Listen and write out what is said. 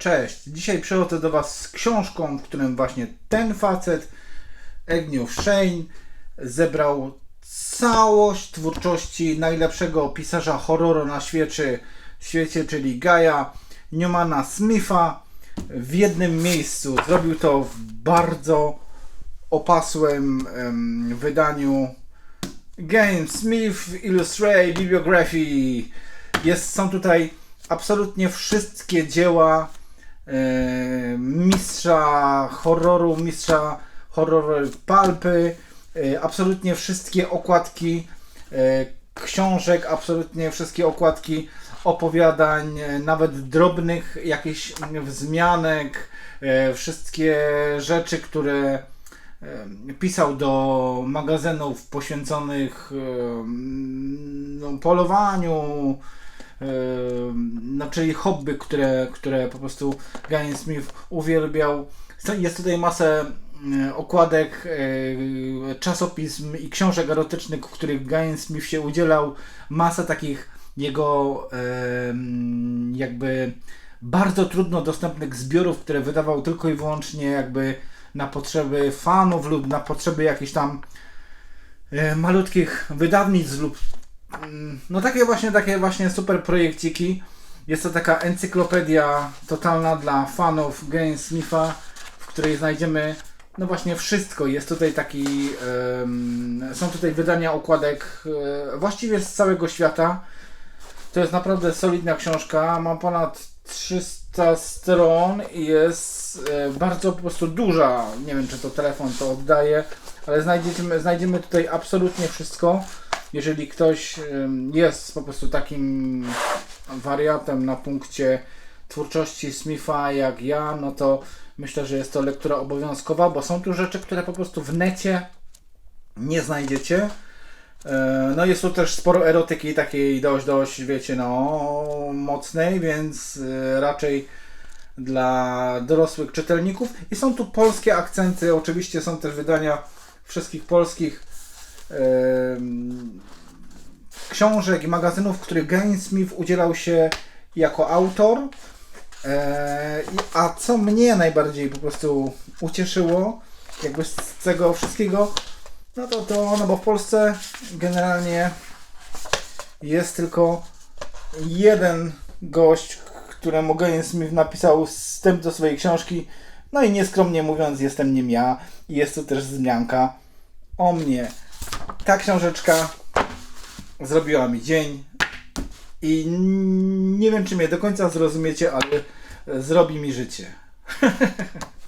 Cześć, dzisiaj przychodzę do Was z książką, w którym właśnie ten facet, Agnew Shane, zebrał całość twórczości najlepszego pisarza horroru na świecie, świecie czyli Gaja Newmana Smitha w jednym miejscu. Zrobił to w bardzo opasłym em, wydaniu Game Smith Illustrate Bibliography. Jest, są tutaj absolutnie wszystkie dzieła mistrza horroru, mistrza horroru palpy, e, absolutnie wszystkie okładki e, książek, absolutnie wszystkie okładki opowiadań, e, nawet drobnych jakichś wzmianek, e, wszystkie rzeczy, które e, pisał do magazynów poświęconych e, no, polowaniu, e, no, czyli hobby, które, które po prostu Ryan Smith uwielbiał. Jest tutaj masę e, okładek, e, czasopism i książek erotycznych, w których Ryan Smith się udzielał. Masę takich jego jakby bardzo trudno dostępnych zbiorów, które wydawał tylko i wyłącznie jakby na potrzeby fanów lub na potrzeby jakichś tam e, malutkich wydawnictw lub mm, no takie właśnie takie właśnie super projekciki. Jest to taka encyklopedia totalna dla fanów Game Smitha, w której znajdziemy no właśnie wszystko. Jest tutaj taki em, są tutaj wydania okładek e, właściwie z całego świata. To jest naprawdę solidna książka. Mam ponad 300 stron i jest e, bardzo po prostu duża. Nie wiem, czy to telefon to oddaje, ale znajdziemy, znajdziemy tutaj absolutnie wszystko. Jeżeli ktoś jest po prostu takim wariatem na punkcie twórczości Smitha jak ja, no to myślę, że jest to lektura obowiązkowa, bo są tu rzeczy, które po prostu w necie nie znajdziecie. E, No jest tu też sporo erotyki takiej dość, dość, wiecie, no mocnej, więc e, raczej dla dorosłych czytelników. I są tu polskie akcenty, oczywiście są też wydania wszystkich polskich książek i magazynów, w których Gain Smith udzielał się jako autor. E, A co mnie najbardziej po prostu ucieszyło, jakby z tego wszystkiego, no to to, no bo w Polsce generalnie jest tylko jeden gość, któremu Gain Smith napisał wstęp do swojej książki. No i nieskromnie mówiąc, jestem nim ja. I jest to też wzmianka o mnie. Ta książeczka zrobiła mi dzień. I nie wiem, czy mnie do końca zrozumiecie, ale zrobi mi życie.